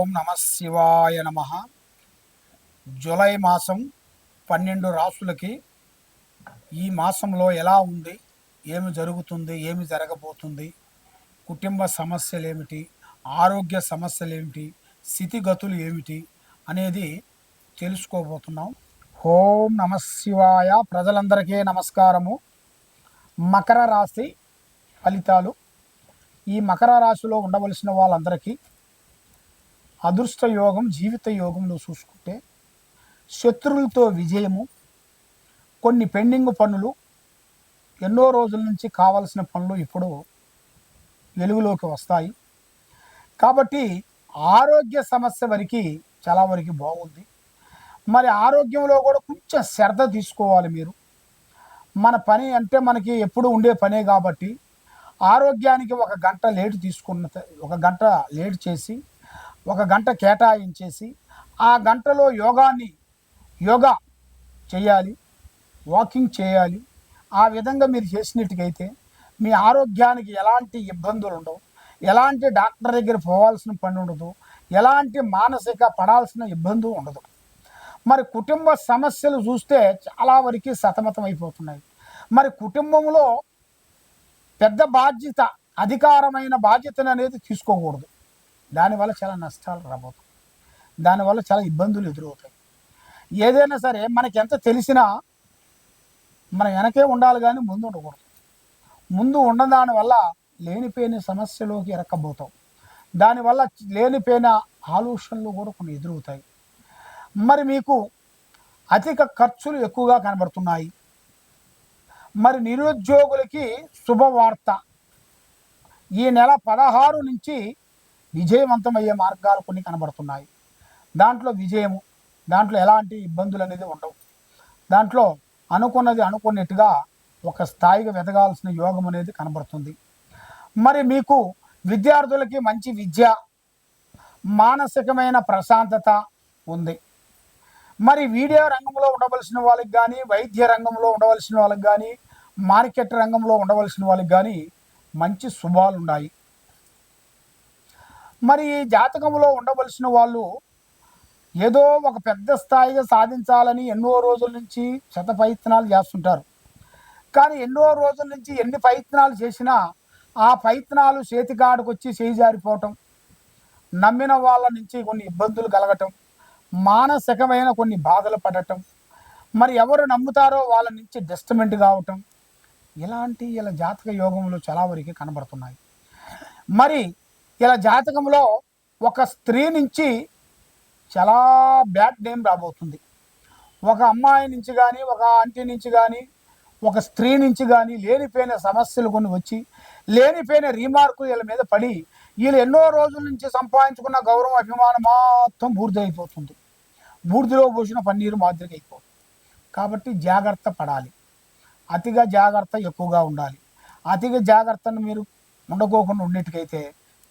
ఓం నమ శివాయ నమ. జూలై మాసం పన్నెండు రాసులకి ఈ మాసంలో ఎలా ఉంది? ఏమి జరుగుతుంది? ఏమి జరగబోతుంది? కుటుంబ సమస్యలు ఏమిటి ఆరోగ్య సమస్యలు ఏమిటి స్థితిగతులు ఏమిటి? అనేది తెలుసుకోబోతున్నాం. ఓం నమ శివాయ. ప్రజలందరికీ నమస్కారము. మకర రాశి ఫలితాలు. ఈ మకర రాశిలో ఉండవలసిన వాళ్ళందరికీ అదృష్ట యోగం జీవిత యోగంలో చూసుకుంటే శత్రువులతో విజయము కొన్ని పెండింగ్ పనులు ఎన్నో రోజుల నుంచి కావలసిన పనులు ఇప్పుడు వెలుగులోకి వస్తాయి. కాబట్టి ఆరోగ్య సమస్య వరకు చాలా వరకు బాగుంది. మరి ఆరోగ్యంలో కూడా కొంచెం శ్రద్ధ తీసుకోవాలి మీరు. మన పని అంటే మనకి ఎప్పుడు ఉండే పనే కాబట్టి ఆరోగ్యానికి ఒక గంట లేట్ తీసుకున్న ఒక గంట లేట్ చేసి ఒక గంట కేటాయించేసి ఆ గంటలో యోగాన్ని యోగా చేయాలి వాకింగ్ చేయాలి. ఆ విధంగా మీరు చేసినట్టుకైతే మీ ఆరోగ్యానికి ఎలాంటి ఇబ్బందులు ఉండవు. ఎలాంటి డాక్టర్ దగ్గర పోవాల్సిన పని ఉండదు. ఎలాంటి మానసిక పడాల్సిన ఇబ్బంది ఉండదు. మరి కుటుంబ సమస్యలు చూస్తే చాలా వరకు సతమతం అయిపోతున్నాయి. మరి కుటుంబంలో పెద్ద బాధ్యత అధికారమైన బాధ్యతను అనేది తీసుకోకూడదు. దానివల్ల చాలా నష్టాలు రాబోతాయి. దానివల్ల చాలా ఇబ్బందులు ఎదురవుతాయి. ఏదైనా సరే మనకి ఎంత తెలిసినా మనం వెనకే ఉండాలి కానీ ముందు ఉండకూడదు. ముందు ఉండదాని వల్ల లేనిపోయిన సమస్యలోకి ఇరక్కబోతాం దానివల్ల లేనిపోయిన ఆలోచనలు కూడా కొన్ని ఎదురవుతాయి. మరి మీకు అధిక ఖర్చులు ఎక్కువగా కనబడుతున్నాయి. మరి నిరుద్యోగులకి శుభవార్త. ఈ నెల పదహారు నుంచి విజయవంతమయ్యే మార్గాలు కొన్ని కనబడుతున్నాయి. దాంట్లో విజయము దాంట్లో ఎలాంటి ఇబ్బందులు అనేది ఉండవు. దాంట్లో అనుకున్నది అనుకున్నట్టుగా ఒక స్థాయిగా వెతగాల్సిన యోగం అనేది కనబడుతుంది. మరి మీకు విద్యార్థులకి మంచి విద్య మానసికమైన ప్రశాంతత ఉంది. మరి వీడియో రంగంలో ఉండవలసిన వాళ్ళకి కానీ వైద్య రంగంలో ఉండవలసిన వాళ్ళకి కానీ మార్కెట్ రంగంలో ఉండవలసిన వాళ్ళకి కానీ మంచి శుభాలు ఉన్నాయి మరి ఈ జాతకంలో ఉండవలసిన వాళ్ళు ఏదో ఒక పెద్ద స్థాయిగా సాధించాలని ఎన్నో రోజుల నుంచి శత ప్రయత్నాలు చేస్తుంటారు. కానీ ఎన్నో రోజుల నుంచి ఎన్ని ప్రయత్నాలు చేసినా ఆ ప్రయత్నాలు చేతికాడుకొచ్చి చేయి జారిపోవటం నమ్మిన వాళ్ళ నుంచి కొన్ని ఇబ్బందులు కలగటం మానసికమైన కొన్ని బాధలు పడటం మరి ఎవరు నమ్ముతారో వాళ్ళ నుంచి డిస్టమెంట్ కావటం ఇలాంటి ఇలా జాతక యోగంలో చాలా వరకు కనబడుతున్నాయి. మరి ఇలా జాతకంలో ఒక స్త్రీ నుంచి చాలా బ్యాడ్ నేమ్ రాబోతుంది. ఒక అమ్మాయి నుంచి కానీ ఒక ఆంటీ నుంచి కానీ ఒక స్త్రీ నుంచి కానీ లేనిపోయిన సమస్యలు కొన్ని వచ్చి లేనిపోయిన రీమార్కులు వీళ్ళ మీద పడి వీళ్ళు ఎన్నో రోజుల నుంచి సంపాదించుకున్న గౌరవం అభిమానం మొత్తం బూర్ది అయిపోతుంది బూర్దిలో పోసిన పన్నీరు మాదిరిగా అయిపోతుంది. కాబట్టి జాగ్రత్త పడాలి. అతిగా జాగ్రత్త ఎక్కువగా ఉండాలి. అతిగా జాగ్రత్తను మీరు ఉండకోకుండా ఉండేట్టుకైతే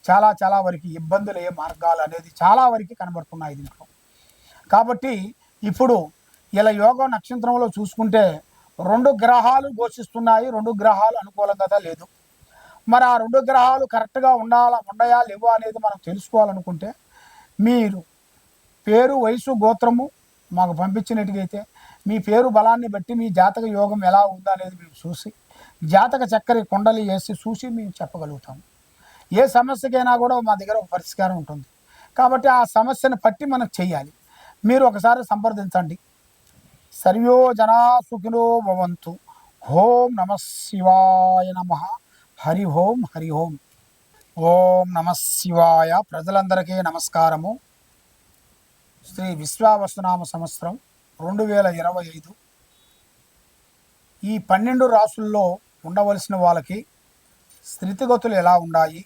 చాలా చాలా వరకు ఇబ్బందులు ఏ మార్గాలు అనేది చాలా వరకు కనబడుతున్నాయి దీంట్లో కాబట్టి ఇప్పుడు ఇలా యోగ నక్షత్రంలో చూసుకుంటే రెండు గ్రహాలు ఘోషిస్తున్నాయి రెండు గ్రహాలు అనుకూలంగా లేదు. మరి ఆ రెండు గ్రహాలు కరెక్ట్గా ఉండాలా ఉండయా లేవా అనేది మనం తెలుసుకోవాలనుకుంటే మీరు పేరు వయసు గోత్రము మాకు పంపించినట్టుగైతే మీ పేరు బలాన్ని బట్టి మీ జాతక యోగం ఎలా ఉందా అనేది మేము చూసి జాతక చక్కెర కొండలు వేసి చూసి మేము చెప్పగలుగుతాము. ఏ సమస్యకైనా కూడా మా దగ్గర ఒక పరిష్కారం ఉంటుంది. కాబట్టి ఆ సమస్యను పట్టి మనం చేయాలి మీరు ఒకసారి సంప్రదించండి. సర్వో జనా సుఖినో భవంతు. ఓం నమ శివాయ నమ. హరి ఓం హరి ఓం. ఓం నమ శివాయ. ప్రజలందరికీ నమస్కారము. శ్రీ విశ్వావసునామ సంవత్సరం రెండు వేల ఇరవై ఐదు. ఈ పన్నెండు రాసుల్లో ఉండవలసిన వాళ్ళకి స్థితిగతులు ఎలా ఉన్నాయి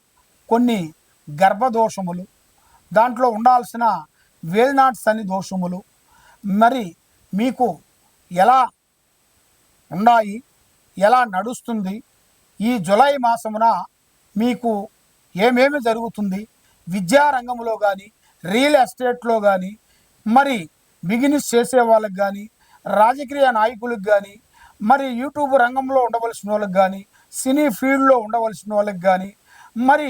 కొన్ని గర్భదోషములు దాంట్లో ఉండాల్సిన వేల్నాట్స్ అని దోషములు. మరి మీకు ఎలా ఉన్నాయి ఎలా నడుస్తుంది? ఈ జులై మాసమున మీకు ఏమేమి జరుగుతుంది? విద్యారంగంలో కానీ రియల్ ఎస్టేట్లో కానీ మరి బిజినెస్ చేసే వాళ్ళకి కానీ రాజకీయ నాయకులకు కానీ మరి యూట్యూబ్ రంగంలో ఉండవలసిన వాళ్ళకి కానీ సినీ ఫీల్డ్లో ఉండవలసిన వాళ్ళకి కానీ మరి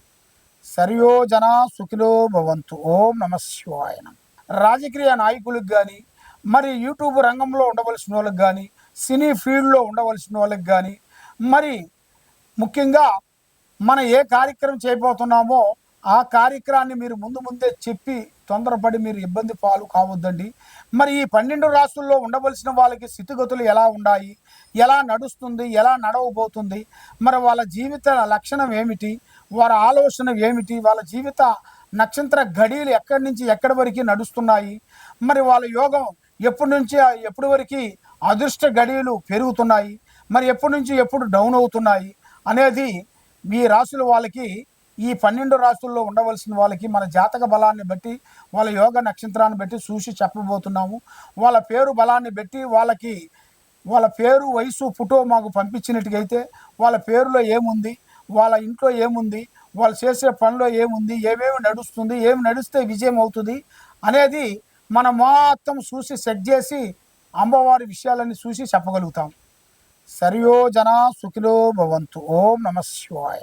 సరియో జన సుఖిలో భవంతు. ఓం నమ శివాయ రాజకీయ నాయకులకు కానీ మరి యూట్యూబ్ రంగంలో ఉండవలసిన వాళ్ళకి కానీ సినీ ఫీల్డ్లో ఉండవలసిన వాళ్ళకి కానీ మరి ముఖ్యంగా మనం ఏ కార్యక్రమం చేయబోతున్నామో ఆ కార్యక్రమాన్ని మీరు ముందు ముందే చెప్పి తొందరపడి మీరు ఇబ్బంది పాలు కావద్దండి. మరి ఈ పన్నెండు రాష్ట్రాల్లో ఉండవలసిన వాళ్ళకి స్థితిగతులు ఎలా ఉన్నాయి? ఎలా నడుస్తుంది ఎలా నడవబోతుంది మరి వాళ్ళ జీవిత లక్షణం ఏమిటి వారి ఆలోచన ఏమిటి వాళ్ళ జీవిత నక్షత్ర ఘడీలు ఎక్కడి నుంచి ఎక్కడి వరకు నడుస్తున్నాయి మరి వాళ్ళ యోగం ఎప్పటి నుంచి ఎప్పటి వరకు అదృష్ట గడియలు పెరుగుతున్నాయి మరి ఎప్పటి నుంచి ఎప్పుడు డౌన్ అవుతున్నాయి అనేది మీ రాశులు వాళ్ళకి ఈ పన్నెండు రాశుల్లో ఉండవలసిన వాళ్ళకి మన జాతక బలాన్ని బట్టి వాళ్ళ యోగ నక్షత్రాన్ని బట్టి చూసి చెప్పబోతున్నాము. వాళ్ళ పేరు బలాన్ని బట్టి వాళ్ళకి వాళ్ళ పేరు వయసు ఫోటో మాకు పంపించినట్టుగైతే వాళ్ళ పేరులో ఏముంది వాళ్ళ ఇంట్లో ఏముంది వాళ్ళు చేసే పనిలో ఏముంది ఏమేమి నడుస్తుంది ఏమి నడిస్తే విజయం అవుతుంది అనేది మనం మొత్తం చూసి సెట్ చేసి అమ్మవారి విషయాలన్నీ చూసి చెప్పగలుగుతాం. సరియో జన సుఖిలో భవంతు. ఓం నమ శివాయ